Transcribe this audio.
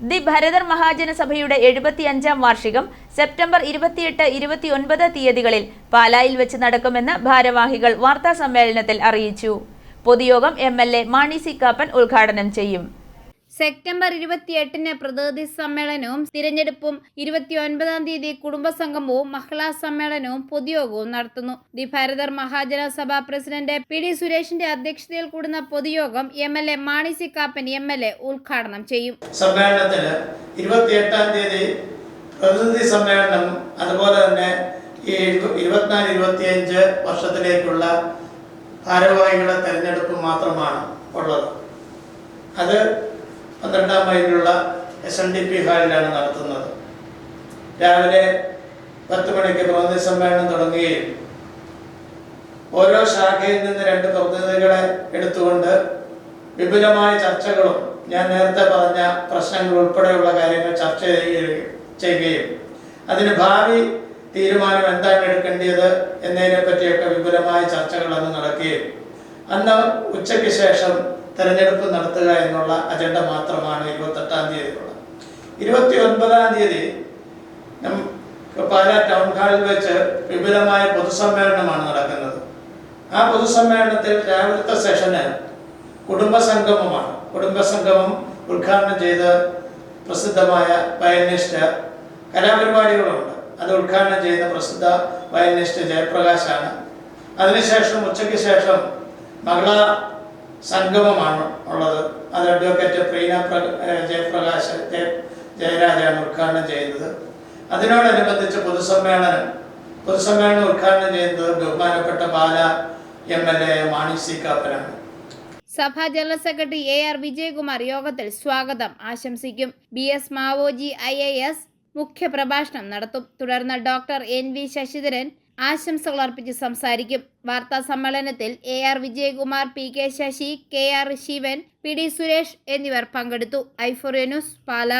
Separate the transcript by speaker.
Speaker 1: The ഭരതർ മഹാജനസഭയുടെ എഴുപത്തിയഞ്ചാം വാർഷികം September ഇരുപത്തിയെട്ട് ഇരുപത്തിയൊൻപത് തീയതികളിൽ പാലായിൽ വെച്ച് നടക്കുമെന്ന് ഭാരവാഹികൾ വാർത്താ സമ്മേളനത്തിൽ അറിയിച്ചു. പൊതുയോഗം M L A Mani C Kappan ഉദ്ഘാടനം ചെയ്യും.
Speaker 2: സെപ്റ്റംബർ ഇരുപത്തിയെട്ടിന് പ്രതിനിധി സമ്മേളനവും തിരഞ്ഞെടുപ്പും ഇരുപത്തിയൊൻപതാം തീയതി കുടുംബസംഗമവും മഹിളാ സമ്മേളനവും പൊതുയോഗവും നടത്തുന്നു. ദി ഭാരതർ മഹാജന സഭാ പ്രസിഡന്റ് പി ഡി സുരേഷിന്റെ അധ്യക്ഷതയിൽ കൂടുന്ന പൊതുയോഗം M L A Mani C Kappan M L A ഉദ്ഘാടനം ചെയ്യും.
Speaker 3: സമ്മേളനത്തിന് ഇരുപത്തിയെട്ടാം തീയതി പ്രതിനിധി സമ്മേളനം അതുപോലെ തന്നെ ഈ ഇരുപ- ഇരുപത്തിനാല് ഇരുപത്തിയഞ്ച് വർഷത്തിലേക്കുള്ള ഭാരവാഹികളുടെ തെരഞ്ഞെടുപ്പ് മാത്രമാണ് ഉള്ളത്. അത് പന്ത്രണ്ടാം മൈലിലുള്ള എസ് എൻ ഡി പി ഹാളിലാണ് നടത്തുന്നത്. രാവിലെ പത്ത് മണിക്ക് പ്രതിനിധി സമ്മേളനം തുടങ്ങുകയും ഓരോ ശാഖയിൽ നിന്ന് രണ്ട് പ്രതിനിധികളെ എടുത്തുകൊണ്ട് വിപുലമായ ചർച്ചകളും ഞാൻ നേരത്തെ പറഞ്ഞ പ്രശ്നങ്ങൾ ഉൾപ്പെടെയുള്ള കാര്യങ്ങൾ ചർച്ച ചെയ്യുകയും അതിന് ഭാവി തീരുമാനം എന്താണ് എടുക്കേണ്ടത് എന്നതിനെ പറ്റിയൊക്കെ വിപുലമായ ചർച്ചകൾ അന്ന് നടക്കുകയും. അന്ന് ഉച്ചയ്ക്ക് ശേഷം തെരഞ്ഞെടുപ്പ് നടത്തുക എന്നുള്ള അജണ്ട മാത്രമാണ് ഇരുപത്തെട്ടാം തീയതിയുള്ളത് ഇരുപത്തി ഒൻപതാം തീയതി പാലാ ടൗൺ ഹാളിൽ വെച്ച് വിപുലമായ പൊതുസമ്മേളനമാണ് നടക്കുന്നത്. ആ പൊതുസമ്മേളനത്തിൽ രാവിലത്തെ സെഷന് കുടുംബസംഗമമാണ്. കുടുംബസംഗമം ഉദ്ഘാടനം ചെയ്ത് പ്രസിദ്ധമായ വയലിനിസ്റ്റ് കലാപരിപാടികളുണ്ട്. അത് ഉദ്ഘാടനം ചെയ്ത പ്രസിദ്ധ വയലിനിസ്റ്റ് ജയപ്രകാശാണ്. അതിനുശേഷം ഉച്ചയ്ക്ക് ശേഷം മകള സംഗമമാണ് ഉള്ളത്. അത് അഡ്വക്കേറ്റ് പ്രീന പ്ര ജയപ്രകാശ് ജയ ജയരാജാണ് ഉദ്ഘാടനം ചെയ്യുന്നത്. അതിനോടനുബന്ധിച്ച് പൊതുസമ്മേളനം പൊതുസമ്മേളനം ഉദ്ഘാടനം ചെയ്യുന്നത് ബഹുമാനപ്പെട്ട Pala M L A Mani C കാപ്പനാണ്.
Speaker 2: സഭാ general secretary A R Vijayakumar യോഗത്തിൽ സ്വാഗതം. ആശംസിക്കും. B S Mavoji I A S മുഖ്യപ്രഭാഷണം നടത്തും. തുടർന്ന് ഡോക്ടർ എൻ വി ശശിധരൻ ആശംസകൾ അർപ്പിച്ച് സംസാരിക്കും. വാർത്താ സമ്മേളനത്തിൽ A R Vijayakumar P K Sasi K R Sivan P D Suresh എന്നിവർ പങ്കെടുത്തു. ഐഫോറിയ ന്യൂസ് പാല.